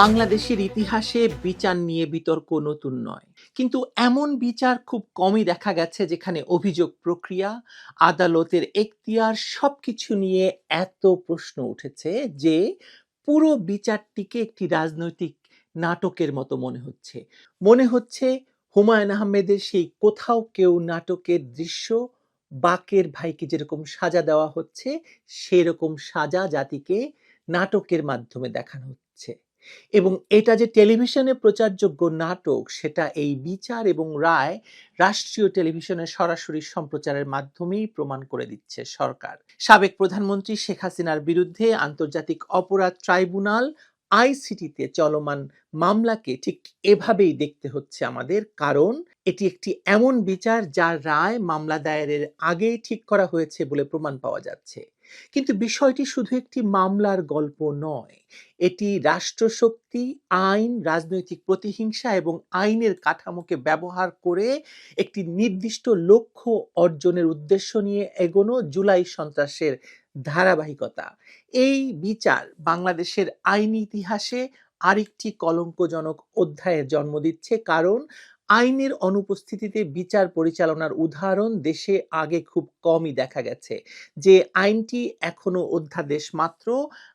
বাংলাদেশের ইতিহাসে বিচার নিয়ে বিতর্ক নতুন নয়। কিন্তু এমন বিচার খুব কমই দেখা গেছে যেখানে অভিযোগ প্রক্রিয়া, আদালতের এখতিয়ার সবকিছু নিয়ে এত প্রশ্ন উঠেছে যে পুরো বিচারটিকে একটি রাজনৈতিক নাটকের মতো মনে হচ্ছে। মনে হচ্ছে হুমায়ুন আহমেদের সেই কোথাও কেউ নাটকের দৃশ্য, বাকের ভাইকে যেরকম সাজা দেওয়া হচ্ছে, সেরকম সাজা জাতিকে নাটকের মাধ্যমে দেখানো হচ্ছে। এবং এটা যে টেলিভিশনে প্রচারযোগ্য নাটক, সেটা এই বিচার এবং রায় রাষ্ট্রীয় টেলিভিশনে সরাসরি সম্প্রচারের মাধ্যমেই প্রমাণ করে দিচ্ছে সরকার। সাবেক প্রধানমন্ত্রী শেখ হাসিনার বিরুদ্ধে আন্তর্জাতিক অপরাধ ট্রাইব্যুনাল আইসিটিতে চলমান মামলাকে ঠিক এভাবেই দেখতে হচ্ছে আমাদের। কারণ, এটি একটি এমন বিচার যার রায় মামলা দায়েরের আগেই ঠিক করা হয়েছে বলে প্রমাণ পাওয়া যাচ্ছে। কিন্তু বিষয়টি শুধু একটি মামলার গল্প নয়। এটি রাষ্ট্রশক্তি, আইন, রাজনৈতিক প্রতিহিংসা এবং আইনের কাঠামোকে ব্যবহার করে একটি নির্দিষ্ট লক্ষ্য অর্জনের উদ্দেশ্য নিয়ে এগোনো জুলাই সন্ত্রাসের ধারাবাহিকতা। এই বিচার বাংলাদেশের আইনি ইতিহাসে আরেকটি কলঙ্কজনক অধ্যায়ের জন্ম দিচ্ছে কারণ আইনের অনুপস্থিতিতে বিচার পরিচালনার উদাহরণ দেশে আগে খুব কমই দেখা গেছে। যে আইনটি এখনও অধ্যাদেশ মাত্র,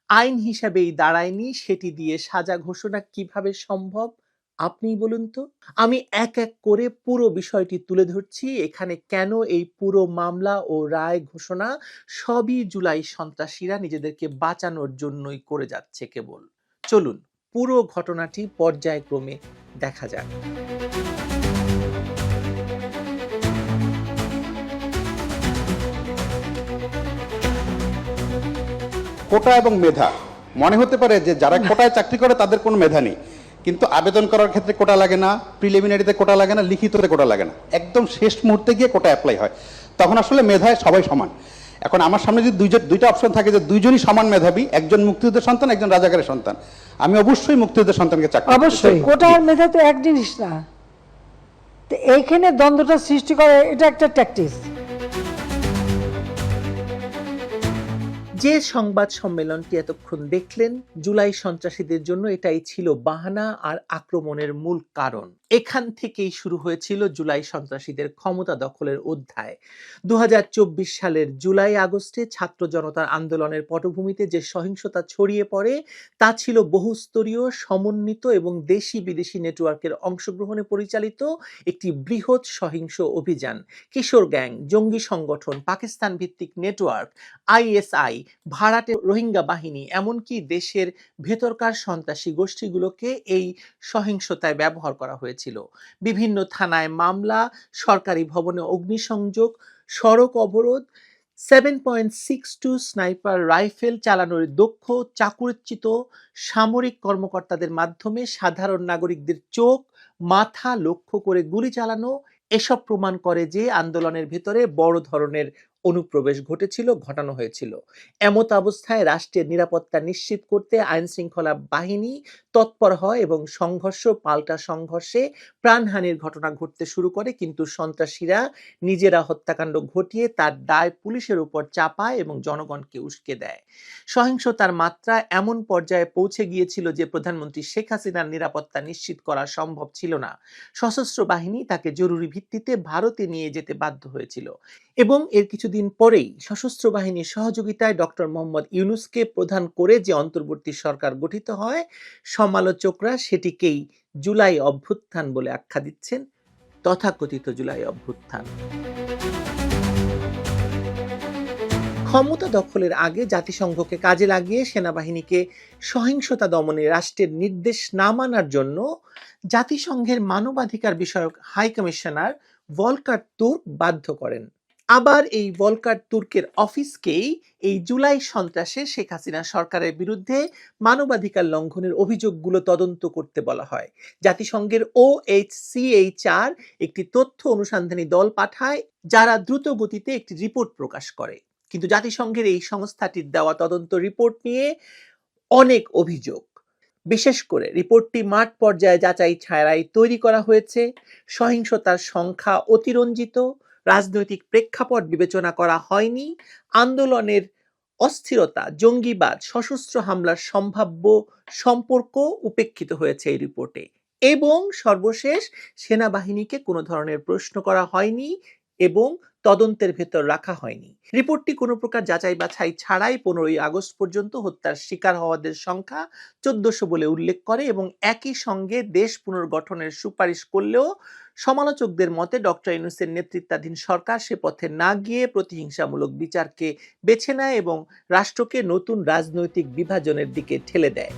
আইন হিসাবেই দাঁড়ায়নি, সেটি দিয়ে সাজা ঘোষণা কীভাবে সম্ভব? আপনিই বলুন তো। আমি এক এক করে পুরো বিষয়টি তুলে ধরছি। এখানে কেন এই পুরো মামলা ও রায় ঘোষণা সবই জুলাই সন্ত্রাসীরা নিজেদেরকে বাঁচানোর জন্যই করে যাচ্ছে কেবল। চলুন, পুরো ঘটনাটি পর্যায়ক্রমে দেখা যাক। কোটা এবং মেধা। মনে হতে পারে যে যারা কোটায় চাকরি করে তাদের কোনো মেধা নেই। কিন্তু আবেদন করার ক্ষেত্রে কোটা লাগে না প্রিলিমিনারিতে কোটা লাগে না লিখিততে কোটা লাগে না। একদম শেষ মুহূর্তে গিয়ে কোটা অ্যাপ্লাই হয়। তখন আসলে মেধায় সবাই সমান। এখন আমার সামনে যদি দুইজন দুইটা অপশন থাকে যে দুইজনই সমান মেধাবী একজন মুক্তিযুদ্ধের সন্তান একজন রাজাকারের সন্তান আমি অবশ্যই মুক্তিযুদ্ধের সন্তানকে চাকরি অবশ্যই। কোটা আর মেধা তো এক জিনিস না। তো এইখানে দ্বন্দ্বটা সৃষ্টি করে এটা একটা ট্যাকটিস যে সংবাদ সম্মেলনটি এতক্ষণ দেখলেন, জুলাই সন্ত্রাসীদের জন্য এটাই ছিল বাহানা আর আক্রমণের মূল কারণ। এখান থেকেই শুরু হয়েছিল জুলাই সন্ত্রাসীদের ক্ষমতা দখলের অধ্যায়। দু হাজার চব্বিশ সালের জুলাই আগস্টে ছাত্র জনতার আন্দোলনের পটভূমিতে যে সহিংসতা ছড়িয়ে পড়ে, তা ছিল বহুস্তরীয়, সমন্বিত এবং দেশি বিদেশি নেটওয়ার্কের অংশগ্রহণে পরিচালিত একটি বৃহৎ সহিংস অভিযান। কিশোর গ্যাং, জঙ্গি সংগঠন পাকিস্তান ভিত্তিক নেটওয়ার্ক, আইএসআই, ভাড়াটে রোহিঙ্গা বাহিনী, এমনকি দেশের ভেতরকার সন্ত্রাসী গোষ্ঠীগুলোকে এই সহিংসতায় ব্যবহার করা হয়েছিল বিভিন্ন থানায় মামলা, সরকারি ভবনে অগ্নিসংযোগ, সড়ক অবরোধ seven point six two sniper rifle চালানোর দক্ষ চাকুরিচ্যুত সামরিক কর্মকর্তাদের মাধ্যমে সাধারণ নাগরিকদের চোখ, মাথা লক্ষ্য করে গুলি চালানো, এসব প্রমাণ করে যে আন্দোলনের ভেতরে বড় ধরনের অনুপ্রবেশ ঘটেছিল, ঘটানো হয়েছিল। এমত অবস্থায় রাষ্ট্রের নিরাপত্তা নিশ্চিত করতে আইন শৃঙ্খলা বাহিনী তৎপর হয় এবং সংঘর্ষ পাল্টা সংঘর্ষে প্রাণহানির ঘটনা ঘটতে শুরু করে, কিন্তু সন্ত্রাসীরা নিজেরা হত্যাকাণ্ড ঘটিয়ে তার দায় পুলিশের উপর চাপায় এবং জনগণকে উস্কে দেয়। সহিংসতার মাত্রা এমন পর্যায়ে পৌঁছে গিয়েছিল যে প্রধানমন্ত্রী শেখ হাসিনার নিরাপত্তা নিশ্চিত করা সম্ভব ছিল না। সশস্ত্র বাহিনী তাকে জরুরি ভিত্তিতে ভারতে নিয়ে যেতে বাধ্য হয়েছিল। এবং এর কিছুদিন পরেই সশস্ত্র বাহিনীর সহযোগিতায় ডক্টর মোহাম্মদ ইউনুসকে প্রধান করে যে অন্তর্বর্তী সরকার গঠিত হয়, সমালোচকরা সেটিকেই জুলাই অভ্যুত্থান বলে আখ্যা দিচ্ছেন, তথাকথিত জুলাই অভ্যুত্থান। ক্ষমতা দখলের আগে জাতিসংঘকে কাজে লাগিয়ে সেনাবাহিনীকে সহিংসতা দমনে রাষ্ট্রের নির্দেশ না মানার জন্য জাতিসংঘের মানবাধিকার বিষয়ক হাই কমিশনার ভলকার তুর্ক বাধ্য করেন। আবার এই ভলকার তুর্কের অফিসকেই এই জুলাই সন্ত্রাসে শেখ হাসিনা সরকারের বিরুদ্ধে মানবাধিকার লঙ্ঘনের অভিযোগগুলো তদন্ত করতে বলা হয়। জাতিসংঘের ও এইচ সিএইচআর একটি তথ্য অনুসন্ধানী দল পাঠায়, যারা দ্রুত গতিতে একটি রিপোর্ট প্রকাশ করে। কিন্তু জাতিসংঘের এই সংস্থাটির দেওয়া তদন্ত রিপোর্ট নিয়ে অনেক অভিযোগ। বিশেষ করে রিপোর্টটি মাঠ পর্যায়ে যাচাই ছাড়াই তৈরি করা হয়েছে। সহিংসতার সংখ্যা অতিরঞ্জিত। রাজনৈতিক প্রেক্ষাপট বিবেচনা করা হয়নি। আন্দোলনের অস্থিরতা, জঙ্গিবাদ, সশস্ত্র হামলার সম্ভাব্য সম্পর্ক উপেক্ষিত হয়েছে এই রিপোর্টে এবং সর্বশেষ সেনাবাহিনীকে কোনো ধরনের প্রশ্ন করা হয়নি এবং তদন্তের ভেতর রাখা হয়নি। রিপোর্টটি কোনো প্রকার যাচাই বাছাই ছাড়াই পনেরোই আগস্ট পর্যন্ত হত্যার শিকার হওয়াদের সংখ্যা চোদ্দশো বলে উল্লেখ করে এবং একই সঙ্গে দেশ পুনর্গঠনের সুপারিশ করলেও সমালোচকদের মতে ডক্টর ইউনুসের নেতৃত্বাধীন সরকার সে পথে না গিয়ে প্রতিহিংসামূলক বিচারকে বেছে নেয় এবং রাষ্ট্রকে নতুন রাজনৈতিক বিভাজনের দিকে ঠেলে দেয়।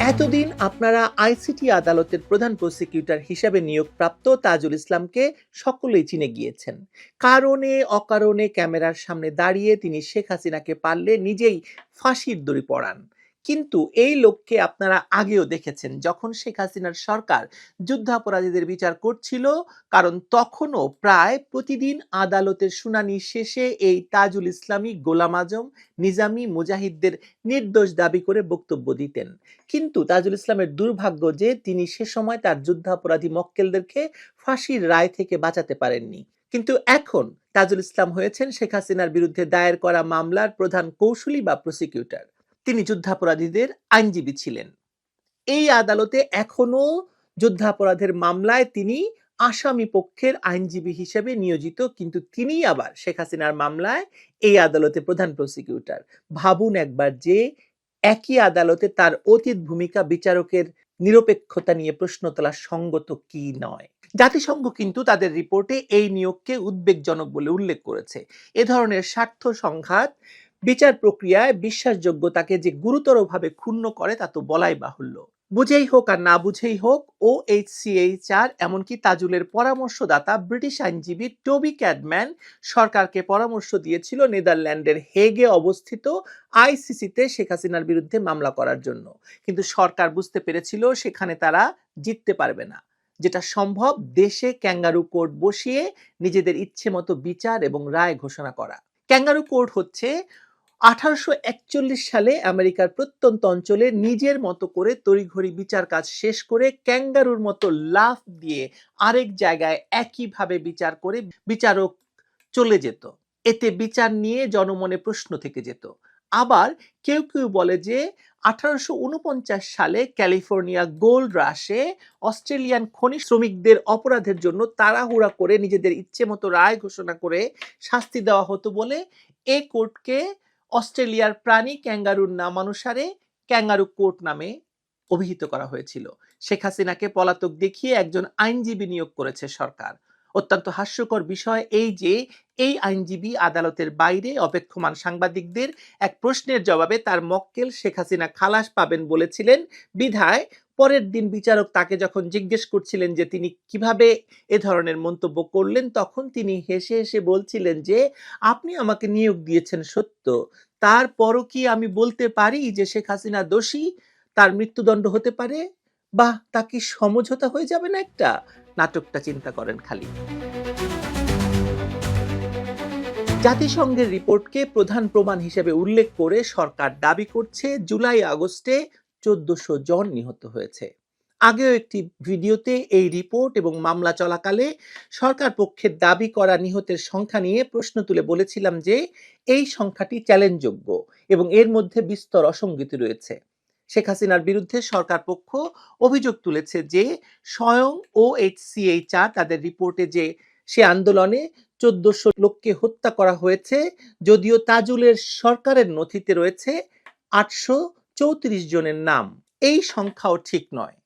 এতদিন আপনারা আইসিটি আদালতের প্রধান প্রসিকিউটর হিসাবে নিয়োগপ্রাপ্ত তাজুল ইসলামকে সকলেই চিনে গিয়েছেন। কারণে, অকারণে ক্যামেরার সামনে দাঁড়িয়ে তিনি শেখ হাসিনাকে পারলে নিজেই ফাঁসির দড়ি পড়ান কিন্তু এই লোককে আপনারা আগেও দেখেছেন, যখন শেখ হাসিনার সরকার যুদ্ধাপরাধীদের বিচার করছিল, কারণ তখনও প্রায় প্রতিদিন আদালতের শুনানি শেষে এই তাজুল ইসলামী গোলাম আজম, নিজামী মুজাহিদদের নির্দোষ দাবি করে বক্তব্য দিতেন। কিন্তু তাজুল ইসলামের দুর্ভাগ্য যে, তিনি সে সময় তার যুদ্ধাপরাধী মক্কেলদেরকে ফাঁসির রায় থেকে বাঁচাতে পারেননি। কিন্তু এখন তাজুল ইসলাম হয়েছেন শেখ হাসিনার বিরুদ্ধে দায়ের করা মামলার প্রধান কৌশলী বা প্রসিকিউটর। তিনি যুদ্ধাপরাধীদের আইনজীবী ছিলেন। এই আদালতে এখনও যুদ্ধাপরাধের মামলায় তিনি আসামি পক্ষের আইনজীবী হিসেবে নিয়োজিত, কিন্তু তিনি আবার শেখ হাসিনার মামলায় এই আদালতে প্রধান প্রসিকিউটর। ভাবুন একবার যে একই আদালতে তার অতীত ভূমিকা বিচারকের নিরপেক্ষতা নিয়ে প্রশ্ন তোলা সঙ্গত কি নয়? জাতিসংঘ কিন্তু তাদের রিপোর্টে এই নিয়োগকে উদ্বেগজনক বলে উল্লেখ করেছে। এ ধরনের স্বার্থ সংঘাত বিচার প্রক্রিয়ায় বিশ্বাসযোগ্যতাকে যে গুরুতরভাবে ক্ষুণ্ণ করে তা তো বলাই বাহুল্য। বুঝেই হোক আর না বুঝেই হোক O H C H R এমনকি তাজুলের পরামর্শদাতা, ব্রিটিশ আইনজীবী টবি ক্যাডম্যান সরকারকে পরামর্শ দিয়েছিল নেদারল্যান্ডের হেগে অবস্থিত আইসিসিতে শেখ হাসিনার বিরুদ্ধে মামলা করার জন্য। কিন্তু সরকার বুঝতে পেরেছিল সেখানে তারা জিততে পারবে না। যেটা সম্ভব, দেশে ক্যাঙ্গারু কোর্ট বসিয়ে নিজেদের ইচ্ছে মতো বিচার এবং রায় ঘোষণা করা। ক্যাঙ্গারু কোর্ট হচ্ছে আঠারোশো একচল্লিশ সালে আমেরিকার প্রত্যন্ত অঞ্চলে নিজের মতো করে তড়িঘড়ি বিচার কাজ শেষ করে ক্যাঙ্গারুর মতো লাফ দিয়ে আরেক জায়গায় একইভাবে বিচার করে বিচারক চলে যেত। এতে বিচার নিয়ে জনমনে প্রশ্ন থেকে যেত। আবার কেউ কেউ বলে যে আঠারোশো উনপঞ্চাশ সালে ক্যালিফোর্নিয়া গোল্ড রাশে অস্ট্রেলিয়ান খনি শ্রমিকদের অপরাধের জন্য তাড়াহুড়া করে নিজেদের ইচ্ছে মতো রায় ঘোষণা করে শাস্তি দেওয়া হতো বলে এ কোর্টকে অস্ট্রেলিয়ার প্রাণী ক্যাঙ্গারুর নামানুসারে ক্যাঙ্গারু কোর্ট নামে অভিহিত করা হয়েছিল। শেখ হাসিনাকে পলাতক দেখিয়ে একজন আইনজীবী নিয়োগ করেছে সরকার। অত্যন্ত হাস্যকর বিষয় এই যে, এই আইনজীবী আদালতের বাইরে অপেক্ষমান সাংবাদিকদের এক প্রশ্নের জবাবে তার মক্কেল শেখ হাসিনা খালাস পাবেন বলেছিলেন বিধায় পরের দিন বিচারক তাকে যখন জিজ্ঞেস করছিলেন যে তিনি কীভাবে এ ধরনের মন্তব্য করলেন, তখন তিনি হেসে হেসে বলছিলেন যে, আপনি আমাকে নিয়োগ দিয়েছেন সত্য। তারপরও কি আমি বলতে পারি যে শেখ হাসিনা দোষী, তার মৃত্যুদণ্ড হতে পারে। বা তা কি সমঝোতা হয়ে যাবে না একটা? নাটকটা চিন্তা করেন খালি জাতিসংঘের রিপোর্টকে প্রধান প্রমাণ হিসেবে উল্লেখ করে সরকার দাবি করছে, জুলাই আগস্টে চোদ্দশো জন নিহত হয়েছে। আগেও একটি ভিডিওতে এই রিপোর্ট এবং মামলা চলাকালে সরকার পক্ষের দাবি করা নিহতের সংখ্যা নিয়ে প্রশ্ন তুলে বলেছিলাম যে, এই সংখ্যাটি চ্যালেঞ্জযোগ্য এবং এর মধ্যে বিস্তর অসঙ্গতি রয়েছে। শেখ হাসিনার বিরুদ্ধে সরকার পক্ষ অভিযোগ তুলেছে যে, স্বয়ং ও এইচসিএইচআর তাদের রিপোর্টে যে, সে আন্দোলনে চোদ্দশো লোককে হত্যা করা হয়েছে, যদিও তাজুলের সরকারের নথিতে রয়েছে আটশো চৌত্রিশ জনের নাম। এই সংখ্যাও ঠিক নয়।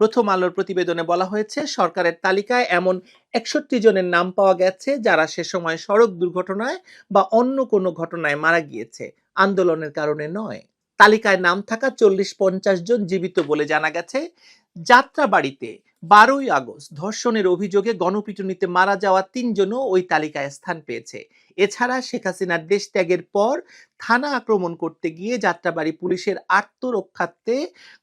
প্রথম আলোর প্রতিবেদনে বলা হয়েছে, সরকারের তালিকায় এমন একষট্টি জনের নাম পাওয়া গেছে যারা সে সময় সড়ক দুর্ঘটনায় বা অন্য কোনো ঘটনায় মারা গিয়েছে। আন্দোলনের কারণে নয়। তালিকায় নাম থাকা চল্লিশ পঞ্চাশ জন জীবিত বলে জানা গেছে। যাত্রাবাড়িতে বারোই আগস্ট ধর্ষণের অভিযোগে গণপিটুনিতে মারা যাওয়া তিনজনও ওই তালিকায় স্থান পেয়েছে। এছাড়া শেখ হাসিনার দেশ ত্যাগের পর থানা আক্রমণ করতে গিয়ে যাত্রাবাড়ি পুলিশের আত্মরক্ষার্থে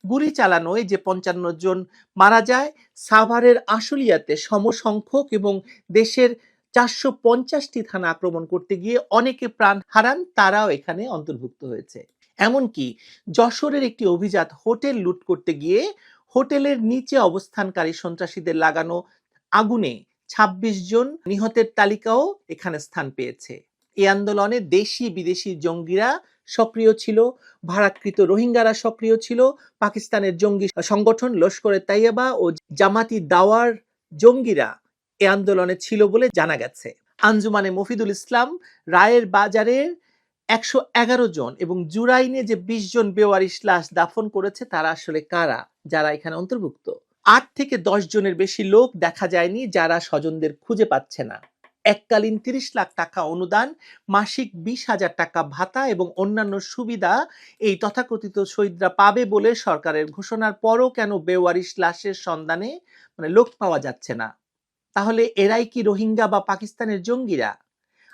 গুলি চালানোয় যে পঞ্চান্ন জন মারা যায়, সাভারের আশুলিয়াতে সমসংখ্যক এবং দেশের চারশো পঞ্চাশটি থানা আক্রমণ করতে গিয়ে অনেকে প্রাণ হারান, তারাও এখানে অন্তর্ভুক্ত হয়েছে। এমনকি যশোরের একটি অভিজাত হোটেল লুট করতে গিয়ে হোটেলের নিচে অবস্থানকারী সন্ত্রাসীদের লাগানো আগুনে ২৬ জন নিহতের তালিকাও এখানে স্থান পেয়েছে। এই আন্দোলনে দেশি বিদেশি জঙ্গিরা সক্রিয় ছিল ভাড়াকৃত রোহিঙ্গারা সক্রিয় ছিল, পাকিস্তানের জঙ্গি সংগঠন লস্করে তাইয়াবা ও জামাতি দাওয়ার জঙ্গিরা এ আন্দোলনে ছিল বলে জানা গেছে। আঞ্জুমানে মফিদুল ইসলাম রায়ের বাজারের একশো এগারো জন এবং জুরাইনে যে বিশ জন বেওয়ারিশ লাশ দাফন করেছে, তারা আসলে কারা? যারা এখানে অন্তর্ভুক্ত? আট থেকে দশ জনের বেশি লোক দেখা যায়নি যারা স্বজনদের খুঁজে পাচ্ছে না। এককালীন তিরিশ লাখ টাকা অনুদান, মাসিক বিশ হাজার টাকা ভাতা এবং অন্যান্য সুবিধা এই তথাকথিত শহীদরা পাবে বলে সরকারের ঘোষণার পরও কেন বেওয়ারিশ লাশের সন্ধানে মানে লোক পাওয়া যাচ্ছে না? তাহলে এরাই কি রোহিঙ্গা বা পাকিস্তানের জঙ্গিরা?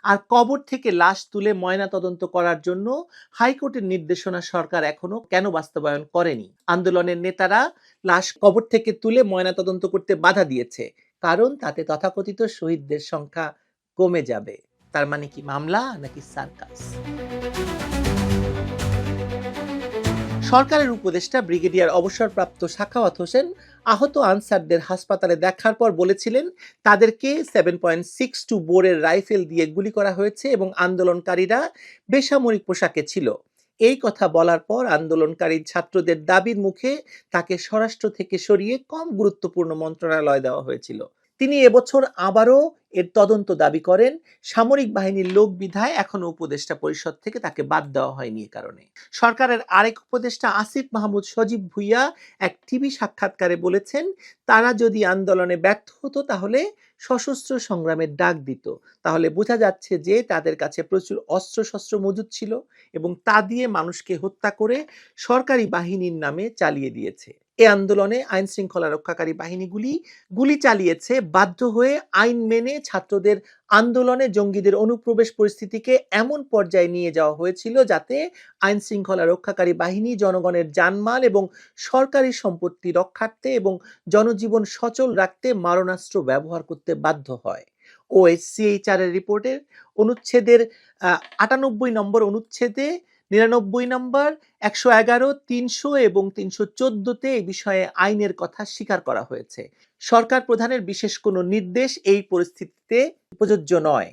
আর কবর থেকে লাশ তুলে ময়না তদন্ত করার জন্য হাইকোর্টের নির্দেশনা সরকার এখনও কেন বাস্তবায়ন করেনি? আন্দোলনের নেতারা লাশ কবর থেকে তুলে ময়না তদন্ত করতে বাধা দিয়েছে। কারণ তাতে তথাকথিত শহীদদের সংখ্যা কমে যাবে। তার মানে কি মামলা নাকি সার্কাস? সরকারের উপদেষ্টা ব্রিগেডিয়ার অবসরপ্রাপ্ত সাখাওয়াত হোসেন আহত আনসারদের হাসপাতালে দেখার পর বলেছিলেন, তাদেরকে সেভেন পয়েন্ট সিক্স টু বোরের রাইফেল দিয়ে গুলি করা হয়েছে এবং আন্দোলনকারীরা বেসামরিক পোশাকে ছিল। এই কথা বলার পর আন্দোলনকারী ছাত্রদের দাবির মুখে তাকে স্বরাষ্ট্র থেকে সরিয়ে কম গুরুত্বপূর্ণ মন্ত্রণালয় দেওয়া হয়েছিল। তিনি এবছর আবারও এর তদন্ত দাবি করেন। সামরিক বাহিনীর লোক বিধায় এখনও উপদেষ্টা পরিষদ থেকে তাকে বাদ দেওয়া হয়নি এ কারণে। সরকারের আরেক উপদেষ্টা আসিফ মাহমুদ সজীব ভুইয়া এক টিভি সাক্ষাৎকারে বলেছেন, তারা যদি আন্দোলনে ব্যর্থ হতো তাহলে সশস্ত্র সংগ্রামের ডাক দিত। তাহলে বোঝা যাচ্ছে যে তাদের কাছে প্রচুর অস্ত্রশস্ত্র মজুদ ছিল এবং তা দিয়ে মানুষকে হত্যা করে সরকারি বাহিনীর নামে চালিয়ে দিয়েছে। এ আন্দোলনে আইন শৃঙ্খলা রক্ষাকারী বাহিনীগুলি গুলি চালিয়েছে, বাধ্য হয়ে আইন মেনে ছাত্রদের আন্দোলনে জঙ্গিদের অনুপ্রবেশ পরিস্থিতিকে এমন পর্যায়ে নিয়ে যাওয়া হয়েছিল যাতে আইন শৃঙ্খলা রক্ষাকারী বাহিনী জনগণের জানমাল এবং সরকারি সম্পত্তি রক্ষার্থে এবং জনজীবন সচল রাখতে মারণাস্ত্র ব্যবহার করতে বাধ্য হয়। ও এর রিপোর্টের অনুচ্ছেদের আটানব্বই নম্বর অনুচ্ছেদে নিরানব্বই নম্বর, একশো এগারো, তিনশো এবং তিনশো চোদ্দতে এই বিষয়ে আইনের কথা স্বীকার করা হয়েছে। সরকার প্রধানের বিশেষ কোনো নির্দেশ এই পরিস্থিতিতে প্রযোজ্য নয়।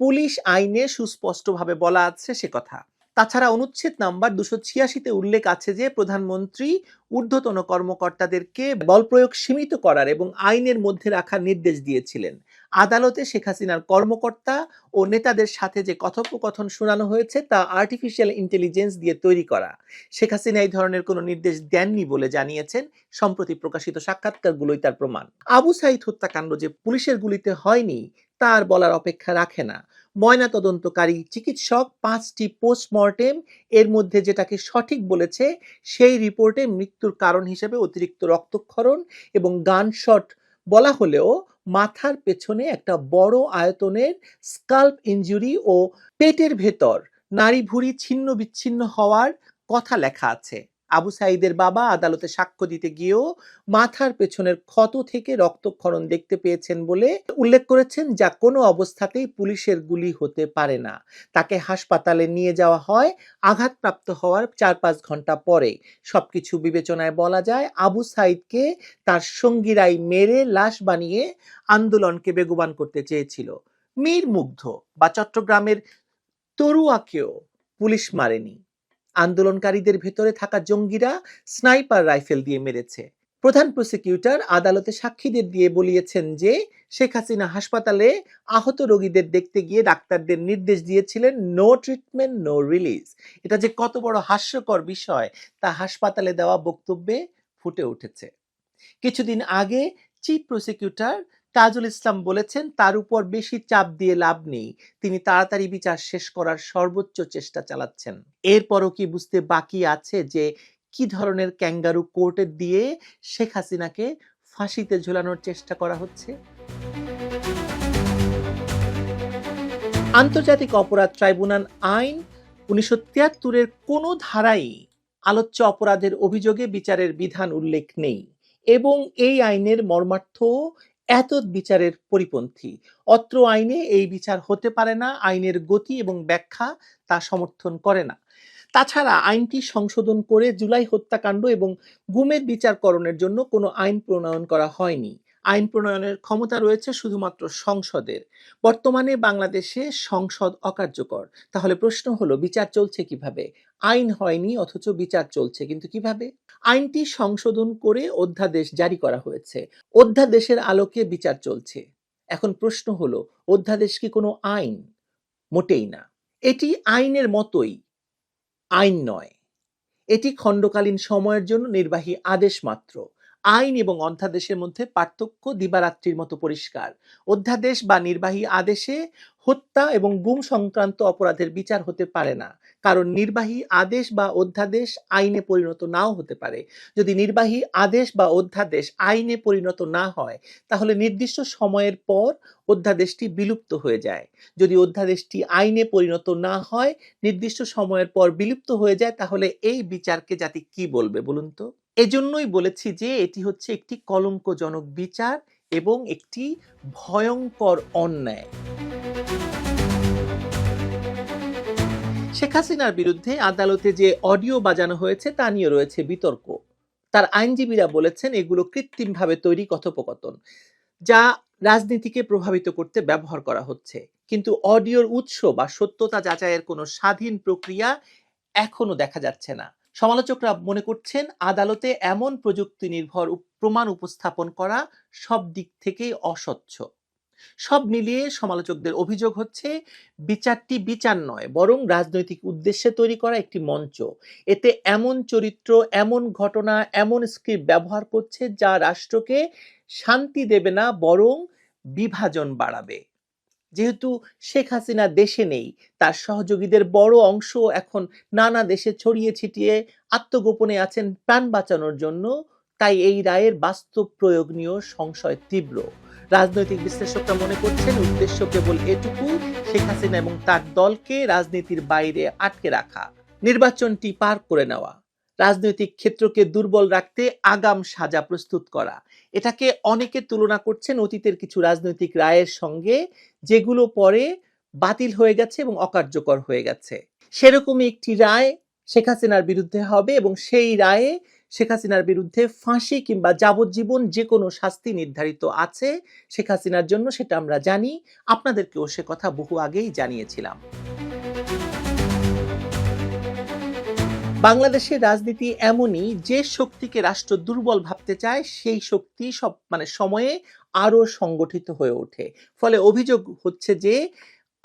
পুলিশ আইনে সুস্পষ্টভাবে বলা আছে সে কথা। তাছাড়া অনুচ্ছেদ নাম্বার দুশো ছিয়াশিতে উল্লেখ আছে যে, প্রধানমন্ত্রী ঊর্ধ্বতন কর্মকর্তাদেরকে বল প্রয়োগ সীমিত করার এবং আইনের মধ্যে রাখার নির্দেশ দিয়েছিলেন। আদালতে শেখ হাসিনার কর্মকর্তা ও নেতাদের সাথে যে কথোপকথন শোনানো হয়েছে তা আর্টিফিশিয়াল ইন্টেলিজেন্স দিয়ে তৈরি করা। শেখ হাসিনা এই ধরনের কোনো নির্দেশ দেননি বলে জানিয়েছেন, সম্প্রতি প্রকাশিত সাক্ষাৎকারগুলোই তার প্রমাণ। আবু সাইদ হত্যাকাণ্ড যে পুলিশের গুলিতে হয়নি তার বলার অপেক্ষা রাখে না। ময়না তদন্তকারী চিকিৎসক পাঁচটি পোস্টমর্টেম, এর মধ্যে যেটাকে সঠিক বলেছে, সেই রিপোর্টে মৃত্যুর কারণ হিসেবে অতিরিক্ত রক্তক্ষরণ এবং গানশট বলা হলেও মাথার পেছনে একটা বড় আয়তনের স্কাল্প ইঞ্জুরি ও পেটের ভেতর নারী ভুঁড়ি ছিন্ন বিচ্ছিন্ন হওয়ার কথা লেখা আছে। আবু সাইদের বাবা আদালতে সাক্ষ্য দিতে গিয়েও মাথার পেছনের ক্ষত থেকে রক্তক্ষরণ দেখতে পেয়েছেন বলে উল্লেখ করেছেন, যা কোনো অবস্থাতেই পুলিশের গুলি হতে পারে না। তাকে হাসপাতালে নিয়ে যাওয়া হয়, আঘাতপ্রাপ্ত হওয়ার চার পাঁচ ঘণ্টা পরে। সবকিছু বিবেচনায় বলা যায়, আবু সাইদকে তার সঙ্গীরাই মেরে লাশ বানিয়ে আন্দোলনকে বেগবান করতে চেয়েছিল। মীর মুগ্ধ, বা চট্টগ্রামের তরুয়াকেও পুলিশ মারেনি। আন্দোলনকারীদের ভেতরে থাকা জঙ্গিরা স্নাইপার রাইফেল দিয়ে মেরেছে। প্রধান প্রসিকিউটর আদালতে সাক্ষীদের দিয়ে বলিয়েছেন যে, শেখ হাসিনা হাসপাতালে আহত রোগীদের দেখতে গিয়ে ডাক্তারদের নির্দেশ দিয়েছিলেন নো ট্রিটমেন্ট নো রিলিজ এটা যে কত বড় হাস্যকর বিষয়, তা হাসপাতালে দেওয়া বক্তব্যে ফুটে উঠেছে। কিছুদিন আগে, চিফ প্রসিকিউটর তাজুল ইসলাম বলেছেন, তার উপর বেশি চাপ দিয়ে লাভ নেই। তিনি তাড়াতাড়ি বিচার শেষ করার সর্বোচ্চ চেষ্টা চালাচ্ছেন। এরপরও কি বুঝতে বাকি আছে যে, কি ধরনের ক্যাঙ্গারু কোর্টে দিয়ে শেখ হাসিনাকে ফাঁসিতে ঝোলানোর চেষ্টা করা হচ্ছে? আন্তর্জাতিক অপরাধ ট্রাইব্যুনাল আইন উনিশশো তিয়াত্তরের কোনো ধারাই আলোচ্য অপরাধের অভিযোগে বিচারের বিধান উল্লেখ নেই এবং এই আইনের মর্মার্থ এত বিচারের পরিপন্থী। অত্র আইনে এই বিচার হতে পারে না, আইনের গতি এবং ব্যাখ্যা তা সমর্থন করে না। তাছাড়া আইনটি সংশোধন করে জুলাই হত্যাকাণ্ড এবং গুমের বিচারকরণের জন্য কোনো আইন প্রণয়ন করা হয়নি। আইন প্রণয়নের ক্ষমতা রয়েছে শুধুমাত্র সংসদের। বর্তমানে বাংলাদেশে সংসদ অকার্যকর। তাহলে প্রশ্ন হলো, বিচার চলছে কীভাবে? আইন হয়নি, অথচ বিচার চলছে, কিন্তু কীভাবে? আইনটি সংশোধন করে অধ্যাদেশ জারি করা হয়েছে। অধ্যাদেশের আলোকে বিচার চলছে। এখন প্রশ্ন হলো, অধ্যাদেশ কি কোনো আইন? মোটেই না। এটি আইনের মতোই, আইন নয়। এটি খণ্ডকালীন সময়ের জন্য নির্বাহী আদেশ মাত্র। আইন এবং অধ্যাদেশের মধ্যে পার্থক্য দিবারাত্রির মতো পরিষ্কার। অধ্যাদেশ বা নির্বাহী আদেশে হত্যা এবং গুম সংক্রান্ত অপরাধের বিচার হতে পারে না, কারণ নির্বাহী আদেশ বা অধ্যাদেশ আইনে পরিণত নাও হতে পারে। যদি নির্বাহী আদেশ বা অধ্যাদেশ আইনে পরিণত না হয়, তাহলে নির্দিষ্ট সময়ের পর অধ্যাদেশটি বিলুপ্ত হয়ে যায়। যদি অধ্যাদেশটি আইনে পরিণত না হয়, নির্দিষ্ট সময়ের পর বিলুপ্ত হয়ে যায়, তাহলে এই বিচারকে জাতি কি বলবে বলুন তো? এজন্যই বলেছি যে এটি হচ্ছে একটি কলঙ্কজনক বিচার এবং একটি ভয়ঙ্কর অন্যায়। শেখ হাসিনার বিরুদ্ধে আদালতে যে অডিও বাজানো হয়েছে, তা নিয়ে রয়েছে বিতর্ক। তার আইনজীবীরা বলেছেন, এগুলো কৃত্রিমভাবে তৈরি কথোপকথন, যা রাজনীতিকে প্রভাবিত করতে ব্যবহার করা হচ্ছে। কিন্তু অডিওর উৎস বা সত্যতা যাচাইয়ের কোনো স্বাধীন প্রক্রিয়া এখনও দেখা যাচ্ছে না। সমালোচকরা মনে করছেন আদালতে এমন প্রযুক্তি নির্ভর প্রমাণ উপস্থাপন করা সব দিক থেকেই অস্বচ্ছ। সব মিলিয়ে সমালোচকদের অভিযোগ হচ্ছে, বিচারটি বিচার নয়, বরং রাজনৈতিক উদ্দেশ্যে তৈরি করা একটি মঞ্চ। এতে এমন চরিত্র, এমন ঘটনা, এমন স্ক্রিপ্ট ব্যবহার করছে যা রাষ্ট্রকে শান্তি দেবে না, বরং বিভাজন বাড়াবে। যেহেতু শেখ হাসিনা দেশে নেই, তার সহযোগীদের বড় অংশ এখন নানা দেশে ছড়িয়ে ছিটিয়ে আত্মগোপনে আছেন প্রাণ বাঁচানোর জন্য, তাই এই রায়ের বাস্তব প্রয়োগ নিয়েও সংশয় তীব্র। রাজনৈতিক বিশ্লেষকরা মনে করছেন উদ্দেশ্য কেবল এটুকু, শেখ হাসিনা এবং তার দলকে রাজনীতির বাইরে আটকে রাখা, নির্বাচনটি পার করে নেওয়া। রাজনৈতিক ক্ষেত্রকে দুর্বল রাখতে আগাম সাজা প্রস্তুত করা। এটাকে অনেকে তুলনা করছেন অতীতের কিছু রাজনৈতিক রায়ের সঙ্গে, যেগুলো পরে বাতিল হয়ে গেছে এবং অকার্যকর হয়ে গেছে। সেরকমই একটি রায় শেখ হাসিনার বিরুদ্ধে হবে এবং সেই রায়ে শেখ হাসিনার বিরুদ্ধে ফাঁসি কিংবা যাবজ্জীবন যে কোনো শাস্তি নির্ধারিত আছে, শেখ হাসিনার জন্য সেটা আমরা জানি। আপনাদেরকেও সে কথা বহু আগেই জানিয়েছিলাম। বাংলাদেশের রাজনীতি এমনই, যে শক্তিকে রাষ্ট্র দুর্বল ভাবতে চায়, সেই শক্তি সব মানে সময়ে আরও সংগঠিত হয়ে ওঠে। ফলে অভিযোগ হচ্ছে যে,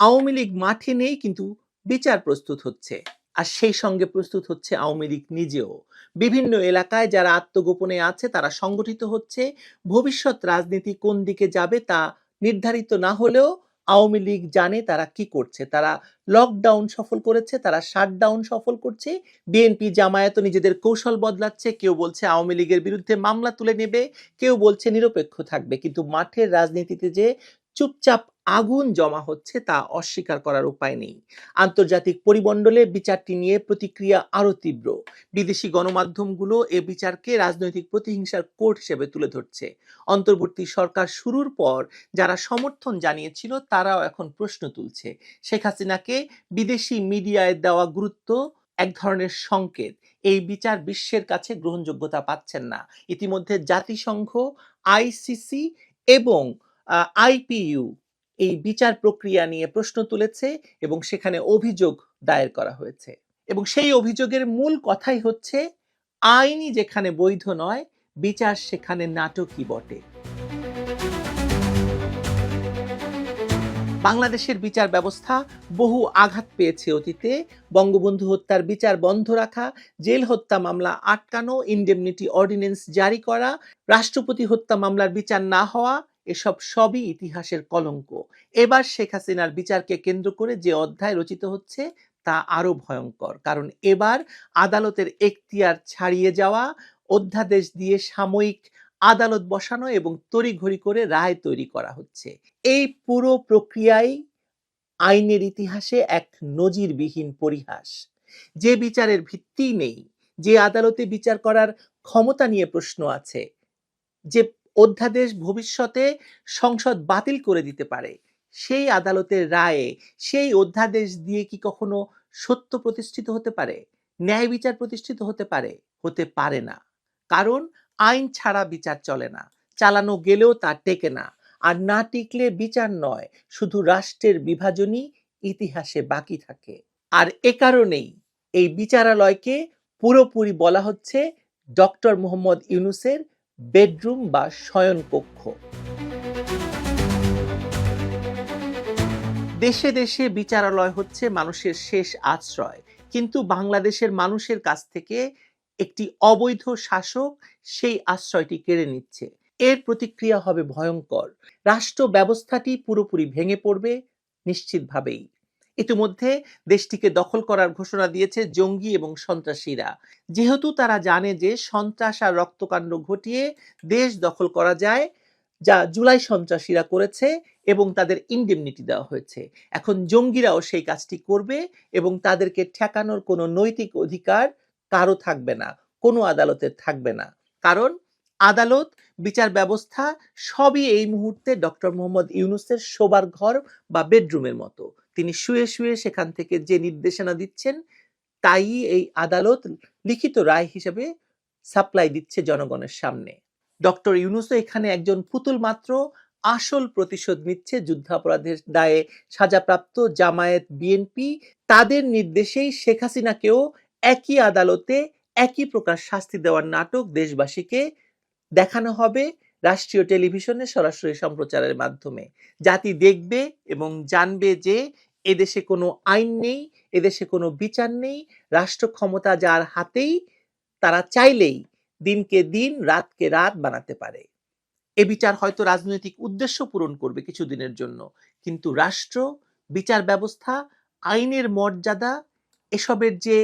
আওয়ামী লীগ মাঠে নেই, কিন্তু বিচার প্রস্তুত হচ্ছে। আর সেই সঙ্গে প্রস্তুত হচ্ছে আওয়ামী লীগ নিজেও। বিভিন্ন এলাকায় যারা আত্মগোপনে আছে, তারা সংগঠিত হচ্ছে। ভবিষ্যৎ রাজনীতি কোন দিকে যাবে তা নির্ধারিত না হলেও আওয়ামী লীগ জানে তারা কি করছে। তারা লকডাউন সফল করেছে, তারা শাটডাউন সফল করছে। বিএনপি জামায়াত নিজেদের কৌশল বদলাচ্ছে। কেউ বলছে আওয়ামী লীগের বিরুদ্ধে মামলা তুলে নেবে, কেউ বলছে নিরপেক্ষ থাকবে। কিন্তু মাঠের রাজনীতিতে যে চুপচাপ আগুন জমা হচ্ছে তা অস্বীকার করার উপায় নেই। আন্তর্জাতিক পরিমণ্ডলে বিচারটি নিয়ে প্রতিক্রিয়া আরও তীব্র। বিদেশি গণমাধ্যমগুলো এ বিচারকে রাজনৈতিক প্রতিহিংসার কোর্ট হিসেবে তুলে ধরছে। অন্তর্বর্তী সরকার শুরুর পর যারা সমর্থন জানিয়েছিল তারাও এখন প্রশ্ন তুলছে। শেখ হাসিনাকে বিদেশি মিডিয়ায় দেওয়া গুরুত্ব এক ধরনের সংকেত। এই বিচার বিশ্বের কাছে গ্রহণযোগ্যতা পাচ্ছেন না। ইতিমধ্যে জাতিসংঘ, আইসিসি এবং আইপিইউ এই বিচার প্রক্রিয়া নিয়ে প্রশ্ন তুলেছে এবং সেখানে অভিযোগ দায়ের করা হয়েছে। এবং সেই অভিযোগের মূল কথাই হচ্ছে আইনই যেখানে বৈধ নয়, বিচার সেখানে নাটকই বটে। বাংলাদেশের বিচার ব্যবস্থা বহু আঘাত পেয়েছে অতীতে। বঙ্গবন্ধু হত্যার বিচার বন্ধ রাখা, জেল হত্যা মামলা আটকানো, ইন্ডেমনিটি অর্ডিন্যান্স জারি করা, রাষ্ট্রপতি হত্যা মামলার বিচার না হওয়া এসব সবই ইতিহাসের কলঙ্ক। এবার শেখ হাসিনার বিচারকে কেন্দ্র করে যে অধ্যায় রচিত হচ্ছে, তা আরও ভয়ঙ্কর। কারণ এবার আদালতের এখতিয়ার ছাড়িয়ে যাওয়া, অধ্যাদেশ দিয়ে সাময়িক আদালত বসানো এবং তড়িঘড়ি করে রায় তৈরি করা হচ্ছে। এই পুরো প্রক্রিয়ায় আইনের ইতিহাসে এক নজিরবিহীন পরিহাস। যে বিচারের ভিত্তি নেই, যে আদালতে বিচার করার ক্ষমতা নিয়ে প্রশ্ন আছে, যে অধ্যাদেশ ভবিষ্যতে সংসদ বাতিল করে দিতে পারে। সেই আদালতের রায়ে সেই অধ্যাদেশ দিয়ে কি কখনো সত্য প্রতিষ্ঠিত হতে পারে? ন্যায় বিচার প্রতিষ্ঠিত হতে পারে? হতে পারে না। কারণ আইন ছাড়া বিচার চলে না। চালানো গেলেও তা টেকে না। আর না টিকলে বিচার নয়, শুধু রাষ্ট্রের বিভাজনই ইতিহাসে বাকি থাকে। আর এ কারণেই এই বিচারালয়কে পুরোপুরি বলা হচ্ছে ডক্টর মোহাম্মদ ইউনুসের বেডরুম বা শয়নকক্ষ। দেশে দেশে বিচারালয় হচ্ছে মানুষের শেষ আশ্রয়। কিন্তু বাংলাদেশের মানুষের কাছ থেকে একটি অবৈধ শাসক সেই আশ্রয়টি কেড়ে নিচ্ছে। এর প্রতিক্রিয়া হবে ভয়ঙ্কর। রাষ্ট্র ব্যবস্থাটি পুরোপুরি ভেঙে পড়বে নিশ্চিতভাবেই। ইতিমধ্যে দেশটিকে দখল করার ঘোষণা দিয়েছে জঙ্গি এবং সন্ত্রাসীরা। যেহেতু তারা জানে যে সন্ত্রাস আর রক্তকাণ্ড ঘটিয়ে দেশ দখল করা যায়, যা জুলাই সন্ত্রাসীরা করেছে এবং তাদের ইন্ডেমনিটি দেওয়া হয়েছে। এখন জঙ্গিরাও সেই কাজটি করবে এবং তাদেরকে ঠেকানোর কোনো নৈতিক অধিকার কারও থাকবে না, কোনো আদালতের থাকবে না। কারণ আদালত বিচার ব্যবস্থা সবই এই মুহূর্তে ডক্টর মোহাম্মদ ইউনুসের শোবার ঘর বা বেডরুমের মতো। তিনি শুয়ে শুয়ে সেখান থেকে যে নির্দেশনা দিচ্ছেন, তাই এই আদালত লিখিত রায় হিসেবে সাপ্লাই দিচ্ছে জনগণের সামনে। ডক্টর ইউনুসও এখানে একজন পুতুল মাত্র আসল প্রতিশোধ নিচ্ছে যুদ্ধাপরাধের দায়ে সাজাপ্রাপ্ত জামায়াত বিএনপি। তাদের নির্দেশেই শেখ হাসিনাকেও একই আদালতে একই প্রকার শাস্তি দেওয়ার নাটক দেশবাসীকে দেখানো হবে রাষ্ট্রীয় টেলিভিশনে সরাসরি সম্প্রচারের মাধ্যমে। জাতি দেখবে এবং জানবে যে এদেশে কোনো আইন নেই, এদেশে কোনো বিচার নেই, রাষ্ট্র ক্ষমতা যার হাতেই তারা চাইলেই দিনকে দিন, রাতকে রাত বানাতে পারে। এ বিচার হয়তো রাজনৈতিক উদ্দেশ্য পূরণ করবে কিছুদিনের জন্য, কিন্তু রাষ্ট্র, বিচার ব্যবস্থা, আইনের মর্যাদা, এসবের যে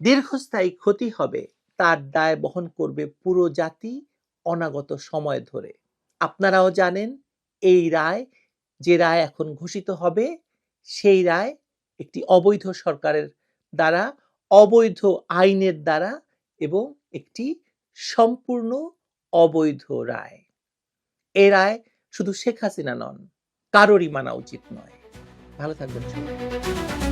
দীর্ঘস্থায়ী ক্ষতি হবে, তার দায় বহন করবে পুরো জাতি অনাগত সময় ধরে। আপনারাও জানেন, এই রায়, যে রায় এখন ঘোষিত হবে, সেই রায় একটি অবৈধ সরকারের দ্বারা, অবৈধ আইনের দ্বারা এবং একটি সম্পূর্ণ অবৈধ রায়। এ রায় শুধু শেখ হাসিনা নন, কারোরই মানা উচিত নয়। ভালো থাকবেন সবাই।